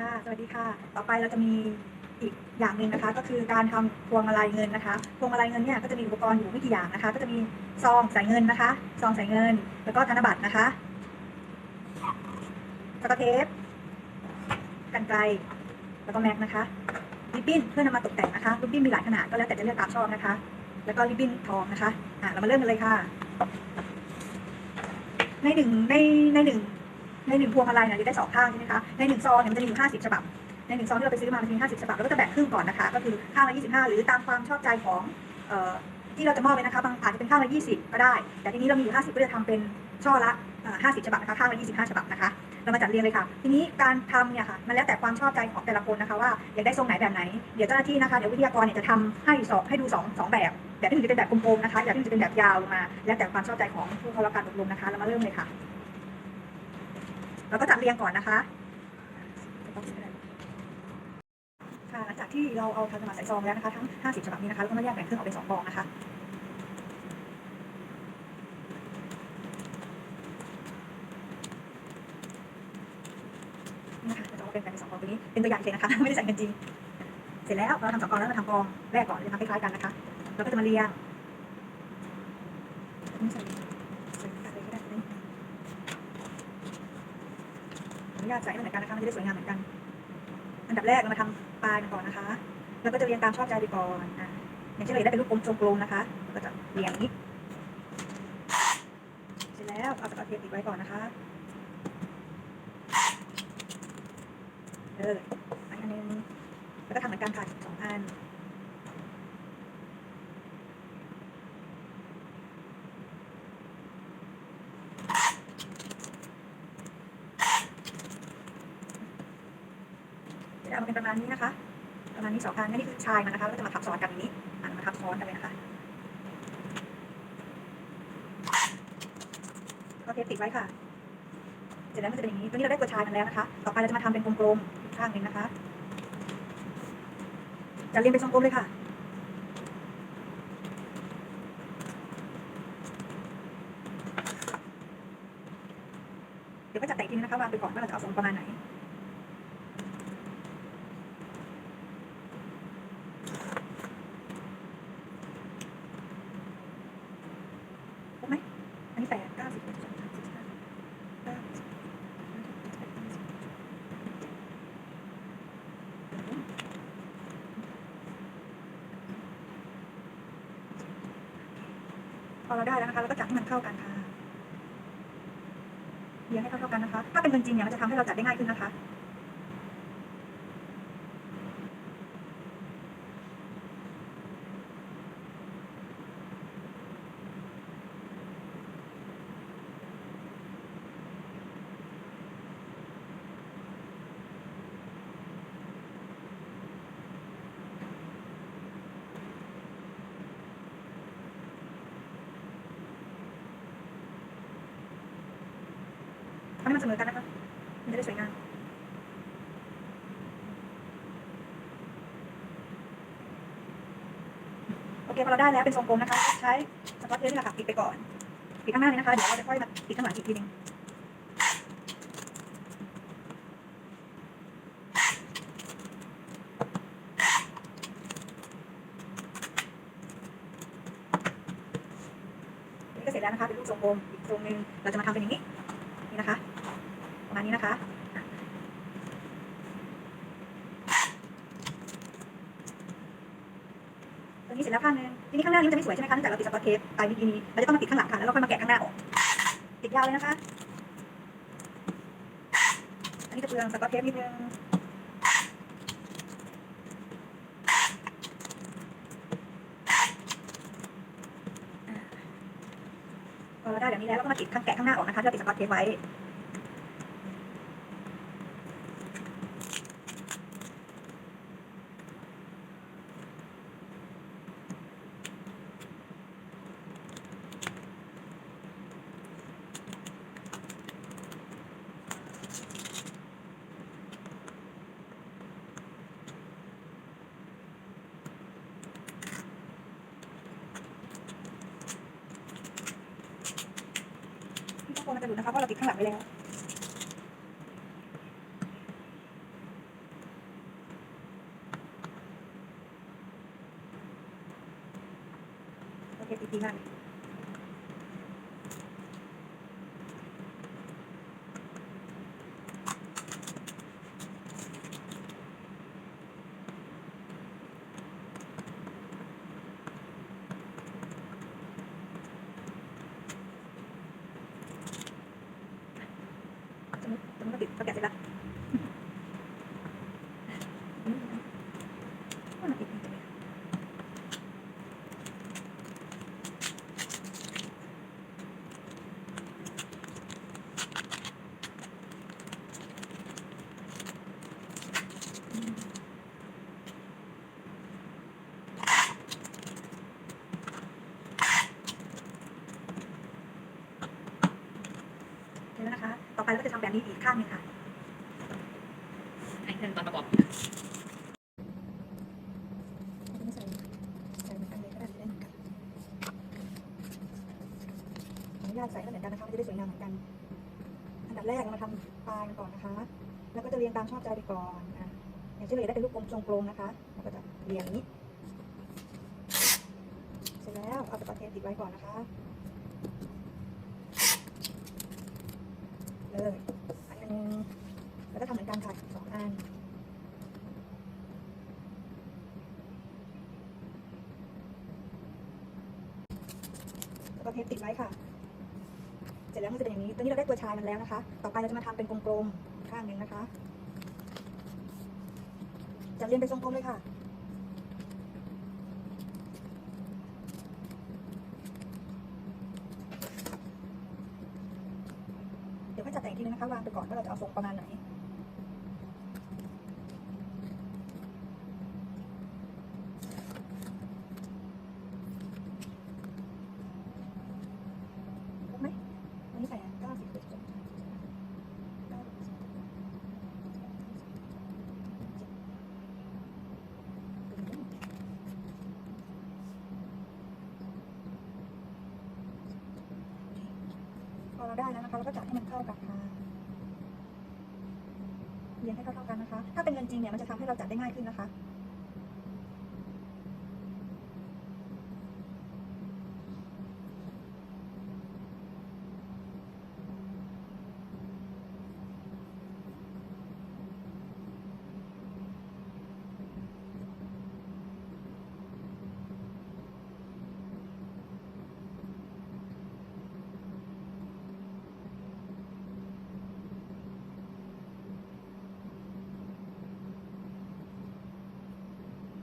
ค่ะ สวัสดีค่ะ ต่อไปเราจะมีอีกอย่างหนึ่งนะคะ ก็คือการทำพวงมาลัยเงินนะคะ พวงมาลัยเงินเนี่ยก็จะมีอุปกรณ์อยู่ไม่กี่อย่างนะคะ ก็จะมีซองใส่เงินนะคะ ซองใส่เงิน แล้วก็ธนบัตรนะคะสกอตเทป กันไกล แล้วก็แม็กนะคะริบบิ้นเพื่อนำมาตกแต่งนะคะริบบิ้นมีหลายขนาดก็แล้วแต่จะเลือกตามชอบนะคะ แล้วก็ริบบิ้นทองนะคะ อะเรามาเริ่มกันเลยค่ะ ในหนึ่งในในหนึ่ง ในหนึ่งพวงมาลัยเนี่ยจะได้สองข้างใช่ไหมคะในหนึ่งซองเนี่ยมันจะมีอยู่ห้าสิบฉบับในหนึ่งซองที่เราไปซื้อมามันมีห้าสิบฉบับแล้วก็จะแบ่งครึ่งก่อนนะคะ ก็คือข้างละยี่สิบห้าหรือตามความชอบใจของเอ่อที่เราจะมอบเลยนะคะบางอาจจะเป็นข้างละยี่สิบก็ได้ แต่ทีนี้เรามีอยู่ห้าสิบก็จะทำเป็นช่อละห้าสิบฉบับนะคะข้างละยี่สิบห้าฉบับนะคะเรามาจัดเรียงเลยค่ะ ทีนี้การทำเนี่ยค่ะมันแล้วแต่ความชอบใจของแต่ละคนนะคะว่าอยากได้ทรงไหนแบบไหนเดี๋ยวเจ้าหน้าที่นะคะเดี๋ยววิทยากรเนี่ยจะทำให้สองให้ดูสองสองแบบแบบที่หนึ่งจะเป็นแบบกลมๆนะคะแบบที่หนึ่งจะเป็นแบบยาวลงมา แล้วแต่ความชอบใจของผู้เข้ารับการอบรมนะคะเรามาเริ่มเลยค่ะ เราก็จัดเรียงก่อนนะคะค่ะหลังจากที่เราเอาธนบัตรใส่ซองแล้วนะคะทั้ง 50 ฉบับนี้นะคะแล้วก็มาแยกแบ่งครึ่งออกเป็นสองกองนะคะนะคะเราจะเอาเป็นแบ่งเป็นสองกองตัวนี้เป็นตัวอย่างเฉยนะคะไม่ได้ใส่กันจริง เสร็จแล้วเราทำสองกองแล้วเราทำกองแรกก่อนจะทำคล้ายๆกันนะคะเราก็จะมาเรียงไม่ใส่ใส่อะไรก็ได้นะ ออนุญาตใส่เหมือนกันนะคะมันจะได้สวยงามเหมือนกัน อันดับแรกเรามาทำปลายมันก่อนนะคะ แล้วก็จะเรียงตามชอบใจไปก่อนอะอย่างเช่นเราอยากได้เป็นลูกกลมทรงกลมนะคะเราก็จะเรียงอย่างนี้ เสร็จแล้วเอาสกอตเทปติดไว้ก่อนนะคะเอออันนหนึงแล้วก็ทำเหมือนกันค่ะสองอัน เป็นประมาณนี้นะคะ ประมาณนี้สองอันนี่คือชายมันนะคะแล้วจะมาทับซ้อนกันอย่างนี้อ่านมาทับซ้อนกันเลยนะคะก็เทปติดไว้ค่ะเสร็จแล้วมันจะเป็นอย่างนี้ ตัวนี้เราได้ตัวชายมันแล้วนะคะ ต่อไปเราจะมาทำเป็นกลมๆข้างหนึ่งนะคะจะเรียงเป็นทรงกลมเลยค่ะเดี๋ยวก็จะแต่งทีนะคะวางไปก่อนว่าเราจะเอาทรงประมาณไหน ครบไหม อันนี้แปดเก้าสิบเอ็ดสิบสองสิบสามสิบสี่เก้าสิบ พอเราได้แล้วนะคะเราก็จัดให้มันเข้ากันค่ะเรียงให้เท่าๆกันนะคะ ถ้าเป็นเงินจริงเนี่ยมันจะทำให้เราจัดได้ง่ายขึ้นนะคะ เสมอกันนะคะมันจะได้สวยงามโอเคพอเราได้แล้วเป็นทรงกลมนะคะ ใช้สกอตเทปนี่แหละค่ะปิดไปก่อนปิดข้างหน้านี้นะคะเดี๋ยวเราจะค่อยมาปิดข้างหลังอีกทีนึงนี่ก็เสร็จแล้วนะคะเป็นรูปทรงกลมอีกทรงหนึ่งเราจะมาทำเป็นอย่างนี้นี่นะคะ มาณนี้นะคะตัวนี้เสร็จแล้วข้างนึงทีนี้ข้างหน้านี้มันจะไม่สวยใช่ไหมคะเนื่องจากเราติดสกอตเทปไปมื่อกี้นี้เราจะต้องมาติดข้างหลังค่ะแล้วเราค่อยมาแกะข้างหน้าออกติดยาวเลยนะคะอันนี้จะเปลืองสกอตเทปนิดนึงอ่าพอเราได้แบบนี้แล้วเราก็มาติดข้างแกะข้างหน้าออกนะคะเราติดสกอตเทปไว้ จะหลุดนะคะเพราะเราติดข้างหลังไว้แล้ว ดีมากเลยจะไม่จะไม่ติดก็แกะเสร็จแล้วอืมว่ามันติดจริงๆเลย เดี๋ยวนะคะ ต่อ ไปเราก็จะทำแบบนี้อีกข้างหนึงค่ะให้เพื่อนตอนประกอบใส่ใส่เหมือนกันเลยก็ได้จะได้เหมือนกันขออนุญาตใส่ก็เหมือนกันนะคะมันจะได้สวยงามเหมือนกัน อันดับแรกเรามาทำปลายกันก่อนนะคะ แล้วก็จะเรียงตามชอบใจไปก่อนอะอย่างเช่นเราอยากได้เป็นรูปกลมทรงกลมนะคะเราก็จะเรียงอย่างนี้ เสร็จแล้วเอาสกอตเทปติดไว้ก่อนนะคะ เลยอันนึงแล้วก็ทำเหมือนกันค่ะสองอันแล้วก็เทปติดไว้ค่ะ เสร็จแล้วมันจะเป็นอย่างนี้ ตอนนี้เราได้ตัวชายมันแล้วนะคะ ต่อไปเราจะมาทำเป็นกลมๆข้างหนึ่งนะคะ จะเรียงเป็นทรงกลมเลยค่ะ เดี๋ยวก็จัดแต่งอีกทีนึงนะคะ วางไปก่อนว่า เอาทรงประมาณไหนครบไหมอันนี้ใส่เก้าสิบเจ็ดจุดเก้าสิบพอเราได้แล้วนะคะเราก็จัดให้มันเข้ากัน เรียงให้เข้าๆกันนะคะ ถ้าเป็นเงินจริงเนี่ยมันจะทำให้เราจัดได้ง่ายขึ้นนะคะ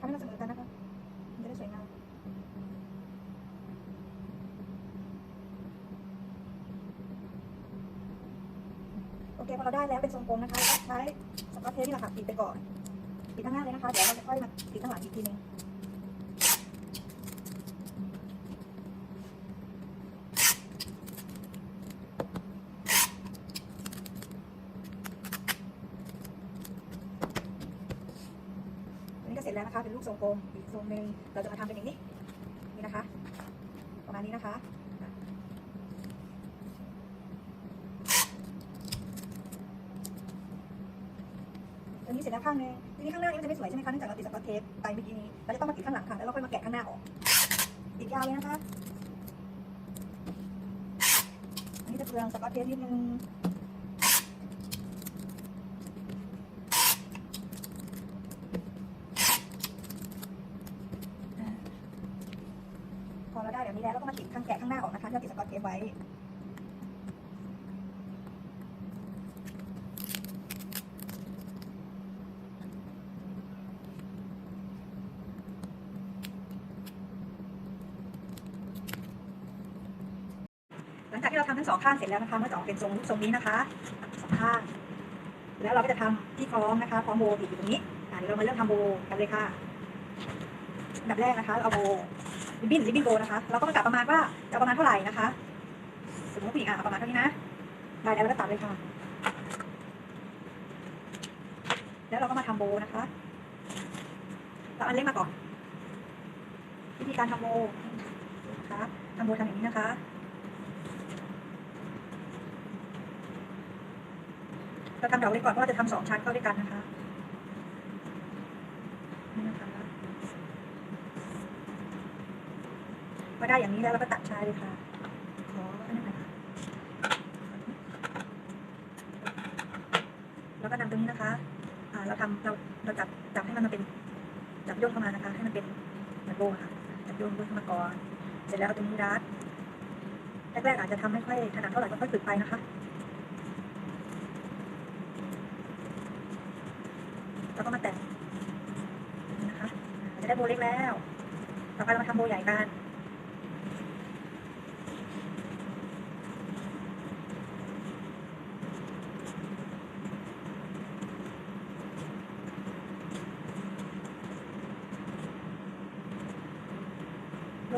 ทำให้มันเสมอกันนะคะ มันจะได้สวยงาม โอ เราได้แล้วเป็นทรงกลมนะคะก็ใช้สกอตเทปนี่แหละค่ะปิดไปก่อนปิดข้างหน้าเลยนะคะเดี๋ยวเราจะค่อยมาปิดข้างหลังอีกทีนึงนี่ก็เสร็จแล้วนะคะเป็นรูปทรงกลมอีกทรงหนึ่งเราจะมาทำเป็นอย่างนี้นี่นะคะ ประมาณนี้นะคะ ตัวนี้เสร็จ แล้วข้างนึงทีนี้ข้างหน้านี้มันจะไม่สวยใช่ไหมคะเนื่องจากเราติดสกอตเทปไปเมื่อกี้นี้เราจะต้องมาติดข้างหลังค่ะแล้วเราค่อยมาแกะข้างหน้าออกติดยาวเลยนะคะอันนี้จะเปลืองสกอตเทปนิดนึงอ่าพอเราได้แบบนี้แล้วเราก็มาติดข้างแกะข้างหน้าออกนะคะเราติดสกอตเทปไว้ งจากที่เราทำทั้งสองข้างเสร็จแล้วนะคะมันจะออกเป็นทรงรูปทรงนี้นะคะสองข้าง แล้วเราก็จะทำที่คล้องนะคะคล้องโบติดอยู่ตรงนี้อ่าเดี๋ยวเรามาเริ่มทำโบกันเลยค่ะอันดับแรกนะคะเอาโบริบบิ้นริบบิ้นโบนะคะเราก็มากะประมาณว่าจะประมาณเท่าไหร่นะคะ สมมติผู้หญิงอะประมาณเท่านี้นะได้แล้วเราก็ตัดเลยค่ะ แล้วเราก็มาทำโบนะคะเราอันเล็กมาก่อนวิธีการทำโบนะคะทำโบทำอย่างนี้นะคะ เราทำดอกเล็กก่อนเพราะเราจะทำสองชั้นเข้าด้วยกันนะคะนี่นะคะพอได้อย่างนี้แล้วเราก็ตัดชายเลยค่ะขออันนั้นหน่อยค่ะแล้วก็นำตรงนี้นะคะอ่าเราทำเราเราจับจับให้มันมาเป็นจับโยนเข้ามานะคะ ให้มันเป็นเหมือนโบค่ะจับโยนโยเข้ามาก่อนเสร็จแล้วเอาตรงนี้รัดแรกๆอาจจะทำไม่ค่อยถนัดเท่าไหร่ก็ค่อยฝึกไปนะคะ แล้วก็มาแต่งนี่นะคะ จะได้ โบเล็กแล้ว ต่อไปเรามาทำโบใหญ่กัน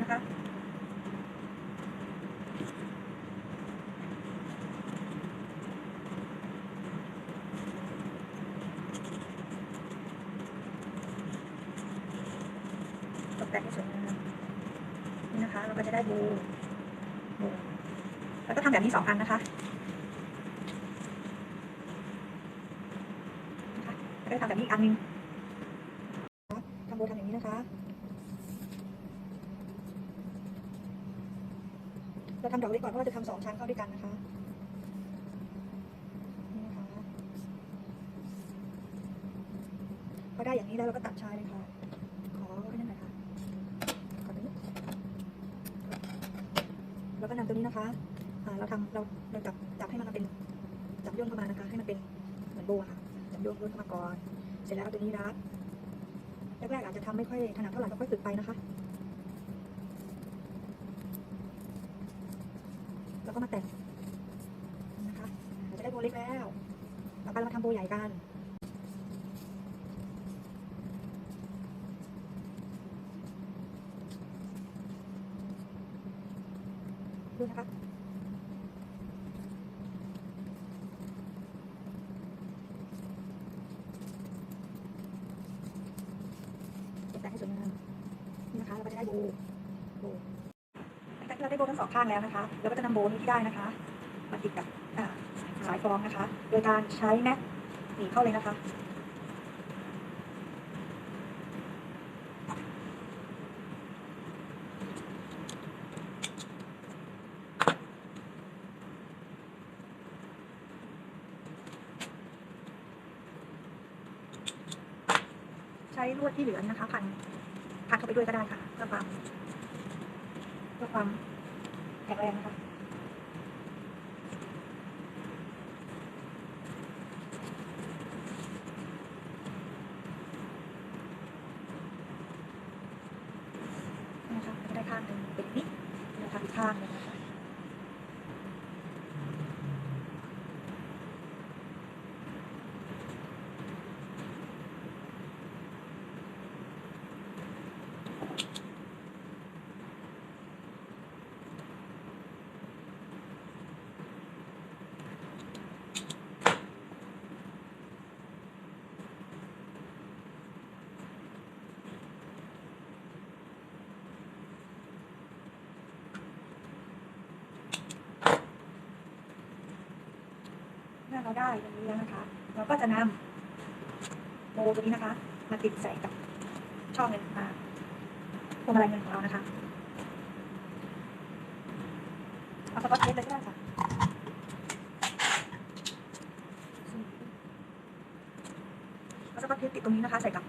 นะคะ ตกแต่งให้สวยงามนี่นะคะ เราก็จะได้บูบูแล้วก็ทำแบบนี้สองอันนะคะแล้วก็ทำแบบนี้อีกอันหนึงทำโบทำอย่างนี้นะคะเราทำดอกเล็กก่อนเพราะเราจะทำสองชั้นเข้าด้วยกันนะคะนี่นะคะพอได้อย่างนี้แล้วเราก็ตัดชายเลยค่ะ ขอไว้นั่นหน่อยค่ะขอตรงนี้แล้วก็นำตัวนี้นะคะ เราทำเราเราจับจับให้มันมาเป็นจับโยนเข้ามานะคะ ให้มันเป็นเหมือนโบค่ะจับโยนโยนเข้ามาก่อน เสร็จแล้วเอาตัวนี้รัดแรกๆอาจจะทำไม่ค่อยถนัดเท่าไหร่ก็ค่อยฝึกไปนะคะ แล้วก็มาแต่งนะคะเราจะได้โบเล็กแล้ว ต่อไปเรามาทำโบใหญ่กัน ดูนะคะ ตกแต่ง ให้สวยงามนะคะเราก็จะได้โบว์โบว์หลังจากที่เราได้โบว์ทั้งสองข้างแล้วนะคะเราก็จะนำโบว์นี้ที่ได้นะคะมาติดกับสายฟองนะคะ โดยการใช้แม็กหนีเข้าเลยนะคะ ช้ลวดที่เหลือนะคะพันพันเข้าไปด้วยก็ได้ค่ะเพื่อความเพื่อความแข็งแรงนะคะ นี่นะคะก็ได้ข้างหนึ่งเป็นอย่างนี้นะคะอีกข้างหนึ่งนะคะ เราได้ตรงนี้แล้วนะคะ เราก็จะนำโบตัวนี้นะคะ มาติดใส่กับช่องเงินมาพวงมาลัยเงินของเรานะคะ เอาสก๊อตเทปเลยก็ได้ค่ะเอาสก๊อตเทปติดตรงนี้นะคะ ใส่กับ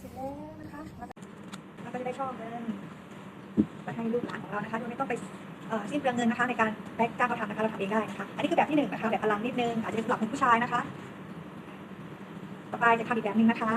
เสร็จแล้วนะคะ เราก็จะได้ช่องเงินไปให้ลูกหลานของเรานะคะโดยไม่ต้องไปสิ้นเปลืองเงินนะคะในการแบกจ้างเขาทำนะคะเราทำเองได้นะคะ อันนี้คือแบบที่หนึ่งนะคะแบบอลังนิดนึงอาจจะสำหรับคุณผู้ชายนะคะ ต่อไปจะทำอีกแบบหนึ่งนะคะ